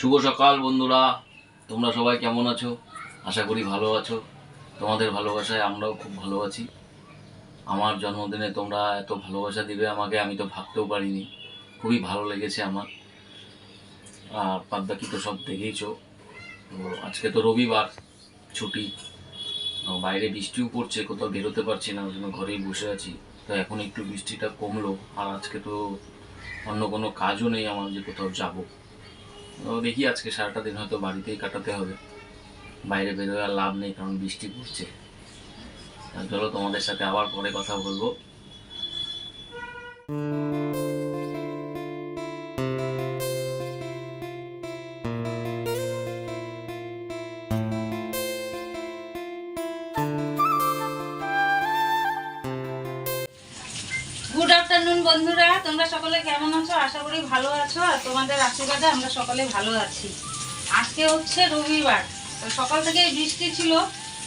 শুভ সকাল বন্ধুরা। তোমরা সবাই কেমন আছো? আশা করি ভালো আছো। তোমাদের ভালোবাসায় আমরাও খুব ভালো আছি। আমার জন্মদিনে তোমরা এত ভালোবাসা দিবে আমাকে, আমি তো ভাবতেও পারিনি। খুবই ভালো লেগেছে আমার। আর বাদ বাকি তো সব দেখেইছো। তো আজকে তো রবিবার, ছুটি। বাইরে বৃষ্টিও পড়ছে, কোথাও বেরোতে পারছি না ওই জন্য ঘরেই বসে আছি। তো এখন একটু বৃষ্টিটা কমলো, আর আজকে তো অন্য কোনো কাজও নেই আমার যে কোথাও যাব। তো দেখি আজকে সারাটা দিন হয়তো বাড়িতেই কাটাতে হবে। বাইরে বেরোয় আর লাভ নেই কারণ বৃষ্টি পড়ছে। চলো তোমাদের সাথে আবার পরে কথা বলব। বন্ধুরা তোমরা সকলে কেমন আছো? আশা করি ভালো আছো আর তোমাদের আশীর্বাদে আমরা সকলে ভালো আছি। আজকে হচ্ছে রবিবার তো সকাল থেকে বৃষ্টি ছিল।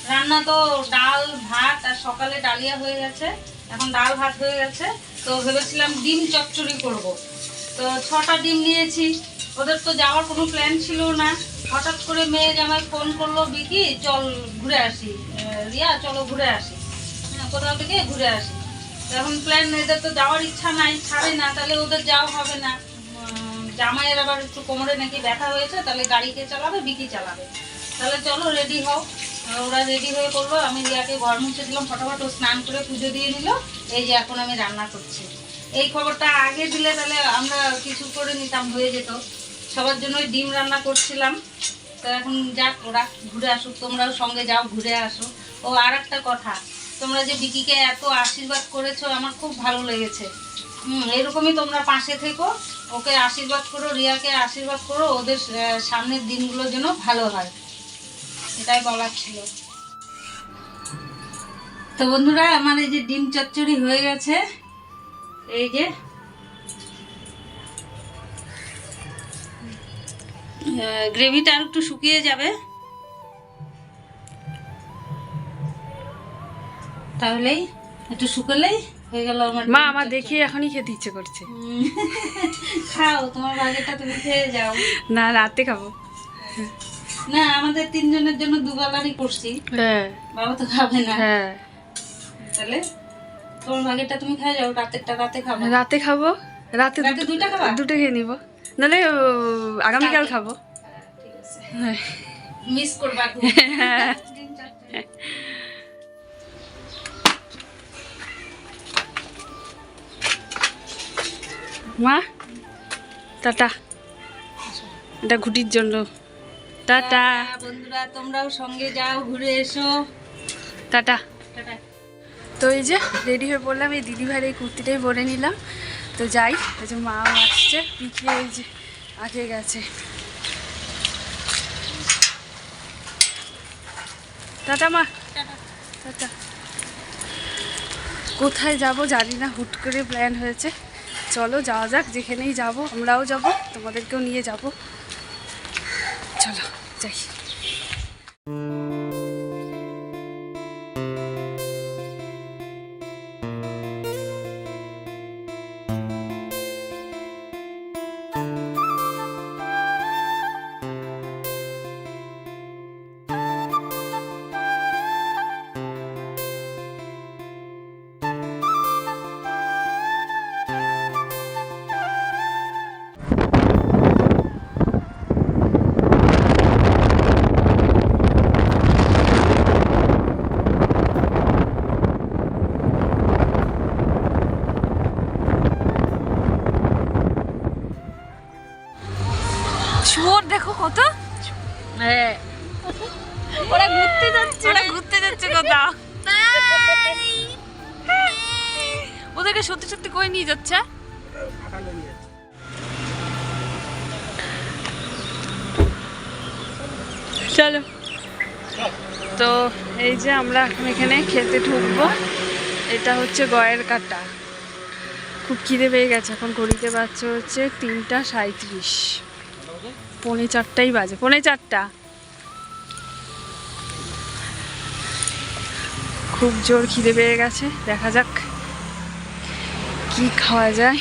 রান্না তো ডাল ভাত আর সকালে ডালিয়া হয়ে গেছে। এখন ডাল ভাত হয়ে গেছে। তো ভেবেছিলাম ডিম চচ্চড়ি করব। তো ছটা ডিম নিয়েছি। ওদের তো যাওয়ার কোনো প্ল্যান ছিল না। হঠাৎ করে মেয়ে জামাই ফোন করল বিকি চল ঘুরে আসি। রিয়া চলো ঘুরে আসি। হ্যাঁ, কোথাও থেকে ঘুরে আসি। এখন প্ল্যান এদের তো যাওয়ার ইচ্ছা নাই, ছাড়ে না, তাহলে ওদের যাওয়া হবে না। জামাইয়ের আবার একটু কোমরে নাকি ব্যথা হয়েছে, তাহলে গাড়িকে চালাবে, বিকি চালাবে। তাহলে চলো রেডি হও। ওরা রেডি হয়ে করল আমি রিয়াকে ঘর মুছে দিলাম, ফটাফট স্নান করে পুজো দিয়ে নিল। এই যে এখন আমি রান্না করছি। এই খবরটা আগে দিলে তাহলে আমরা কিছু করে নিতাম, হয়ে যেত। সবার জন্যই ডিম রান্না করছিলাম। তো এখন যাক, ওরা ঘুরে আসুক, তোমরাও সঙ্গে যাও, ঘুরে আসো। ও আর কথা তোমরা যে বিকিকে এত আশীর্বাদ করেছ, আমার খুব ভালো লেগেছে। হুম, এরকমই তোমরা পাশে থেকো। ওকে আশীর্বাদ করো, রিয়াকে আশীর্বাদ করো, ওদের সামনের দিনগুলো যেন ভালো হয়। এটাই বলার ছিল। তো বন্ধুরা, আমার এই যে ডিম চচ্চড়ি হয়ে গেছে। এই যে গ্রেভিটা আর একটু শুকিয়ে যাবে। তাহলেই একটু শুকালেই হয়ে গেল আমার মা আমার। দেখে এখনই খেতে ইচ্ছে করছে। খাও তোমার ভাগেরটা তুমি খেয়ে যাও। না রাতে খাব। না আমাদের তিনজনের জন্য দুবেলারই করছি। হ্যাঁ। বাবা তো খাবে না। হ্যাঁ। তাহলে তোমার ভাগেরটা তুমি খেয়ে যাও রাতেরটা রাতে খাবে। রাতে খাব? রাতে রাতে দুইটা খাবা? দুটো খেয়ে নিবো। নাহলে আগামীকাল খাব। হ্যাঁ, ঠিক আছে। মিস করবা মা টাটা। এটা ঘুটির জন্য। টাটা। বন্ধুরা তোমরাও সঙ্গে যাও ঘুরে এসো। টাটা। টাটা। তো এই যে রেডি হয়ে পড়লাম এই দিদিভাইয়ের এই কুর্তিটাই পরে নিলাম। তো যাই এই যে মাও আসছে পিছিয়ে এই যে আগে গেছে। টাটা মা। টাটা। টাটা। কোথায় যাব জানি না হুট করে প্ল্যান হয়েছে। চলো যাওয়া যাক যেখানেই যাব আমরাও যাব তোমাদেরকেও নিয়ে যাব। চলো যাই। চলো। তো এই যে আমরা এখন এখানে খেতে ঢুকবো, এটা হচ্ছে গয়ের কাটা। খুব খিদে পেয়ে গেছে, এখন ঘড়িতে বাচ্চা হচ্ছে তিনটা সাঁত্রিশ পৌনে চারটাই বাজে, পৌনে চারটা। খুব জোর খিদে পেয়ে গেছে, দেখা যাক কি খাওয়া যায়।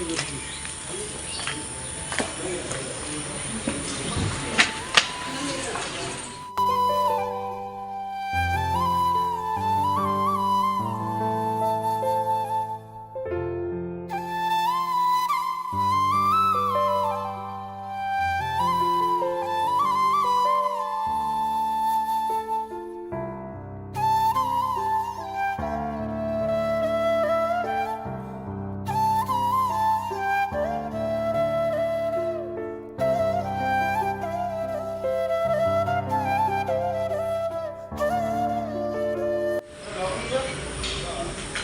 trilogia.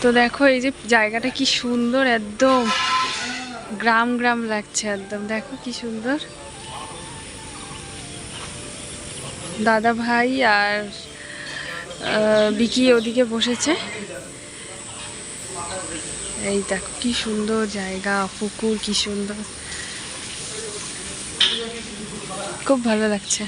তো দেখো, এই যে জায়গাটা কি সুন্দর একদম। গ্রাম গ্রাম লাগছে একদম, দেখো কি সুন্দর। দাদা ভাই আর বিকি ওদিকে বসেছে। এই দেখো কি সুন্দর জায়গা, পুকুর কি সুন্দর। খুব ভালো লাগছে।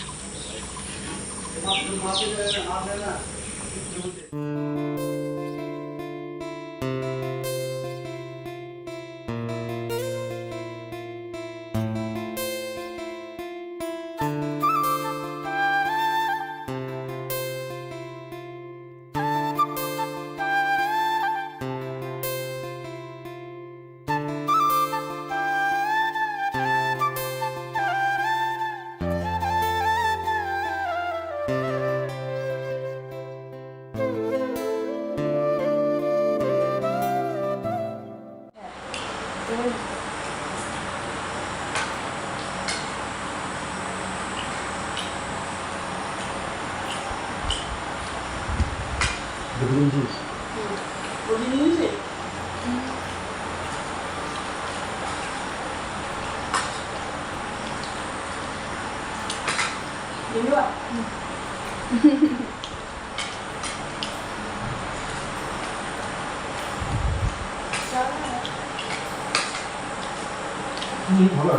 ভালো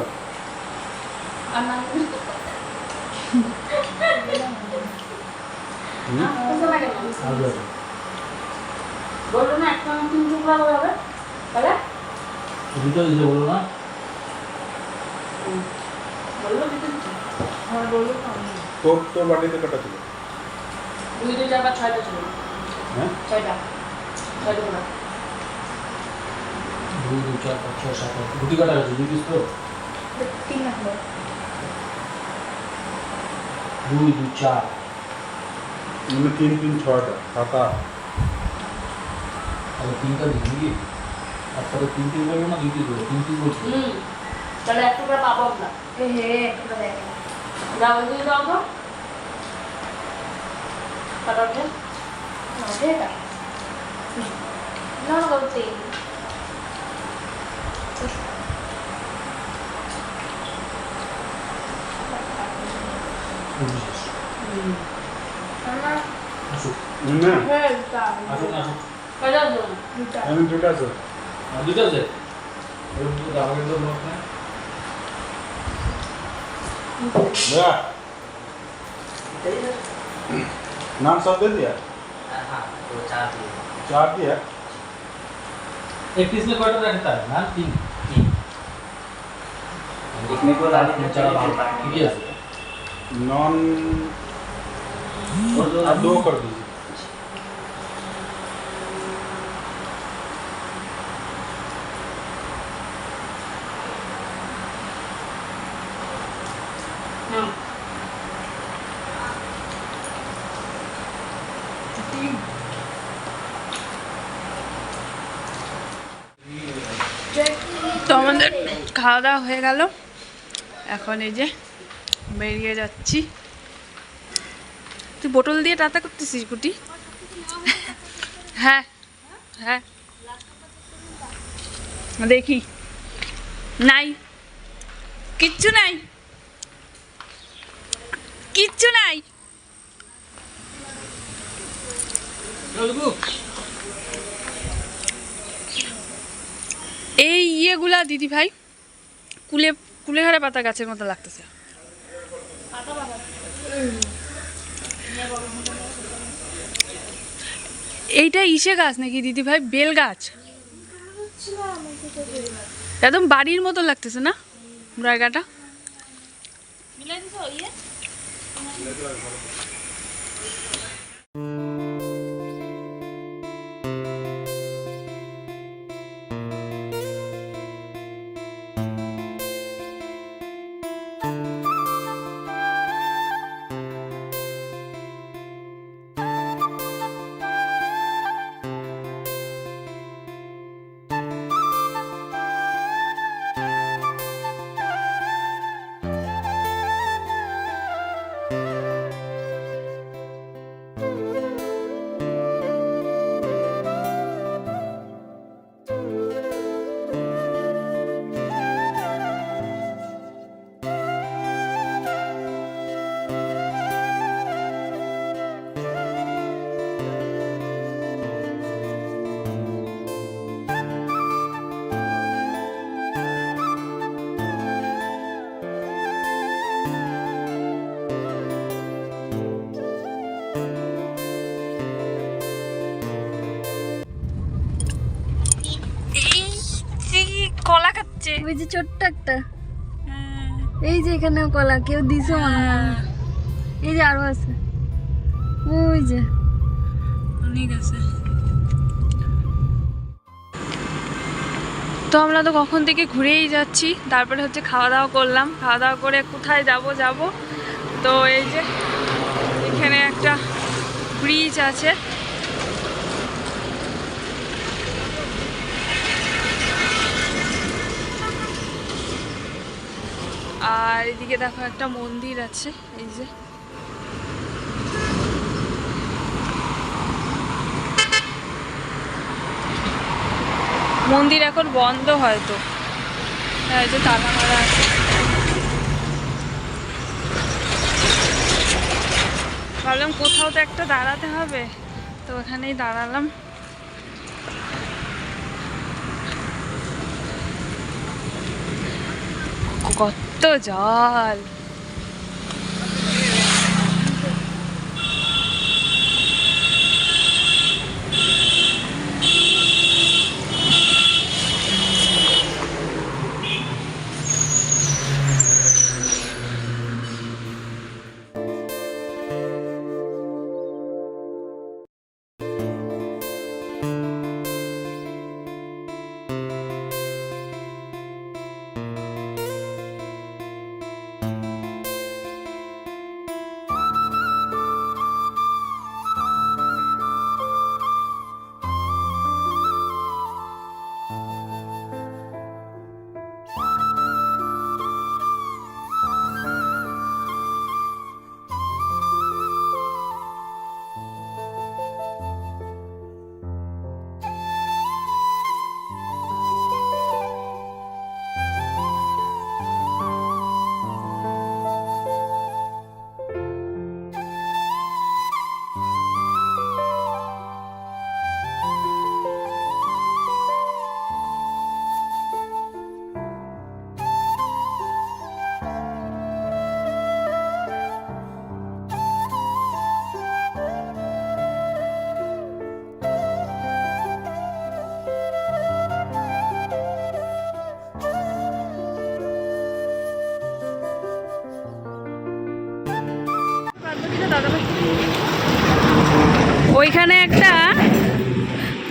বলল না একটা তিন টুকরা করে হবে। তাহলে? দুটো দিতে বলো না। বলল দিতে হ্যাঁ বলল তোর তোর বাটিতে কটা ছিল? দুই দুই পাঁচ ছয়টা ছিল। হ্যাঁ? ছয়টা। ছয়টা দুই দুই চার পাঁচ ছয় সাত আট। রুটি কাটা আছে দুই পিস তো? তিন দুই দুই চার। মানে তিন তিন ছয়টা সাত আট। তাহলে তিনটা দিন নাকি আর তাহলে তিন পিস বলব না দুই পিস বলব তিন পিস বলছি তাহলে এক টুকরা পাবো এ হে একটা দেখেন যাও দিয়ে দাও তো। কাটাতে এটা না বলছি। আসুক না আসুন আসুন কয়টা দেবো আমি দুটো আছে আর দুটো আছে এরকম তো আমাকে তো লোক নেই भैया नाम सब दे दिया चार दिया एक पीस में क्वार्टर रखता है ना तीन देखने को लाली चलो ठीक है नॉन आप दो कर दीजिए হুম তো আমাদের খাওয়া দাওয়া হয়ে গেল এখন এই যে বেরিয়ে যাচ্ছি। তুই বোতল দিয়ে টাটা করতেছিস, গুটি? হ্যাঁ হ্যাঁ। দেখি। নাই। কিচ্ছু নাই। কিচ্ছু নাই। এই ইয়েগুলা দিদি ভাই কুলে কুলেঘাড়া পাতা গাছের মতো লাগতেছে। এইটা ইসে গাছ নাকি দিদি ভাই বেল গাছ। একদম বাড়ির মতো লাগতেছে না জায়গাটা? ইয়ে ওই যে ছোট্ট একটা। এই যে এখানেও কলা কেউ দিছে মনে হয়। এই যে আরও আছে। ওই যে। অনেক আছে। তো আমরা তো কখন থেকে ঘুরেই যাচ্ছি তারপরে হচ্ছে খাওয়া দাওয়া করলাম। খাওয়া দাওয়া করে কোথায় যাব যাব। তো এই যে এখানে একটা ব্রিজ আছে। আর এদিকে দেখো একটা মন্দির আছে, এই যে। মন্দির এখন বন্ধ হয়তো। হ্যাঁ যে তালা মারা আছে। ভাবলাম কোথাও তো একটা দাঁড়াতে হবে, তো ওখানেই দাঁড়ালাম। কত জল।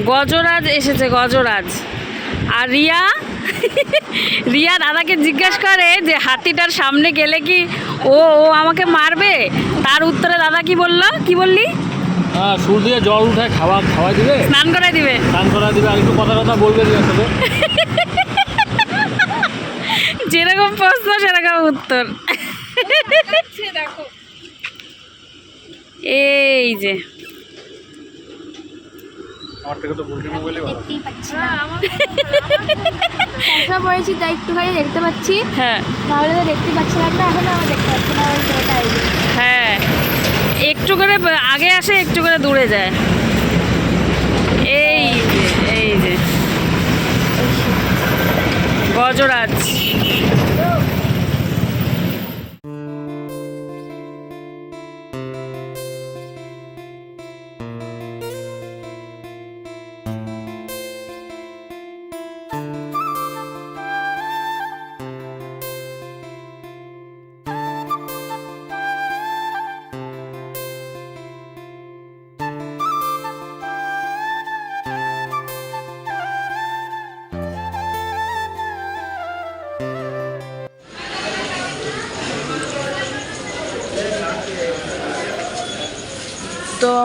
গজরাজ এসেছে গজরাজ। আর রিয়া? রিয়া দাদাকে জিজ্ঞেস করে যে হাতিটার সামনে গেলে কি ও ও আমাকে মারবে? তার উত্তরে দাদা কি বলল? কি বললি? হ্যাঁ সুর দিয়ে জল উঠায় খাওয়া খাওয়াই দিবে? স্নান করে দিবে। স্নান করা দিবে আর একটু কথা কথা বলবে সাথে। যেরকম প্রশ্ন সেরকম উত্তর। এই যে। আমার থেকে তো ভালো। পড়েছি তাই একটুখানি দেখতে পাচ্ছি। হ্যাঁ। নাহলে তো দেখতে পাচ্ছিলাম না এখন আমার দেখতে পাচ্ছি না। হ্যাঁ। একটু করে আগে আসে একটু করে দূরে যায়। এই যে। এই যে। গজরাজ।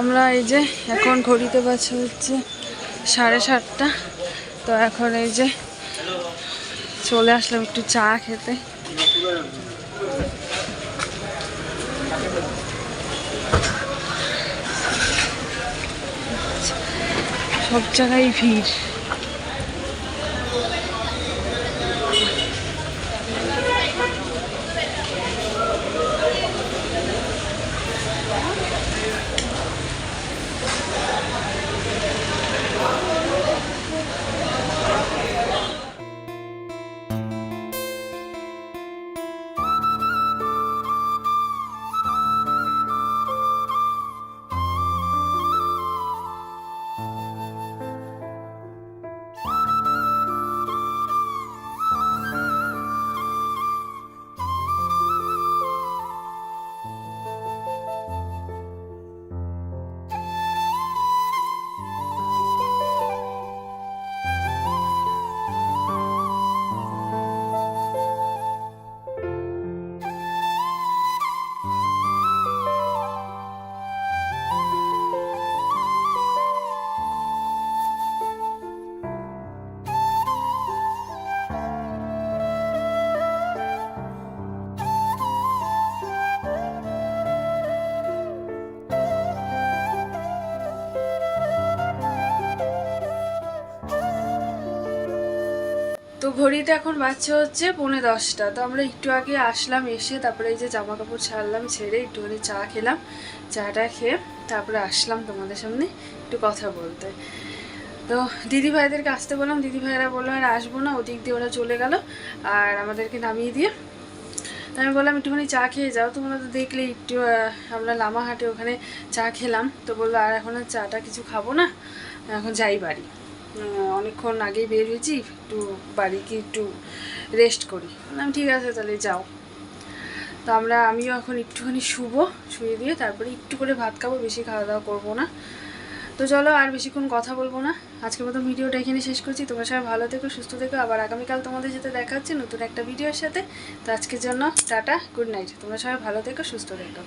আমরা এই যে এখন ঘড়িতে বাজে হচ্ছে সাড়ে সাতটা। তো এখন এই যে চলে আসলাম একটু চা খেতে। সব জায়গায় ভিড়। ঘড়িতে এখন বাচ্চা হচ্ছে পৌনে দশটা। তো আমরা একটু আগে আসলাম, এসে তারপরে এই যে জামা কাপড় ছাড়লাম, ছেড়ে একটুখানি চা খেলাম, চাটা খেয়ে তারপরে আসলাম তোমাদের সামনে একটু কথা বলতে। তো দিদি ভাইদেরকে আসতে বললাম, দিদি ভাইরা বলল, আর আসব না, ওদিক দিয়ে ওরা চলে গেল আর আমাদেরকে নামিয়ে দিয়ে। তো আমি বললাম, একটুখানি চা খেয়ে যাও, তোমরা তো দেখলে একটু আমরা লামাহাটে ওখানে চা খেলাম। তো বলল, আর এখন আর চাটা কিছু খাব না, এখন যাই বাড়ি। অনেকক্ষণ আগেই বের হয়েছি, একটু বাড়ি কি একটু রেস্ট করি। বললাম, ঠিক আছে, তাহলে যাও। তো আমরা, আমিও এখন একটুখানি শুবো, শুয়ে দিয়ে তারপরে একটু করে ভাত খাব, বেশি খাওয়া দাওয়া করব না। তো চলো, আর বেশিক্ষণ কথা বলব না। আজকের মতো ভিডিওটা এখানে শেষ করছি। তোমরা সবাই ভালো থেকো, সুস্থ থেকো। আবার আগামীকাল তোমাদের সাথে দেখা হচ্ছে নতুন একটা ভিডিওর সাথে। তো আজকের জন্য টাটা গুড নাইট তোমরা সবাই ভালো থেকো, সুস্থ থেকো।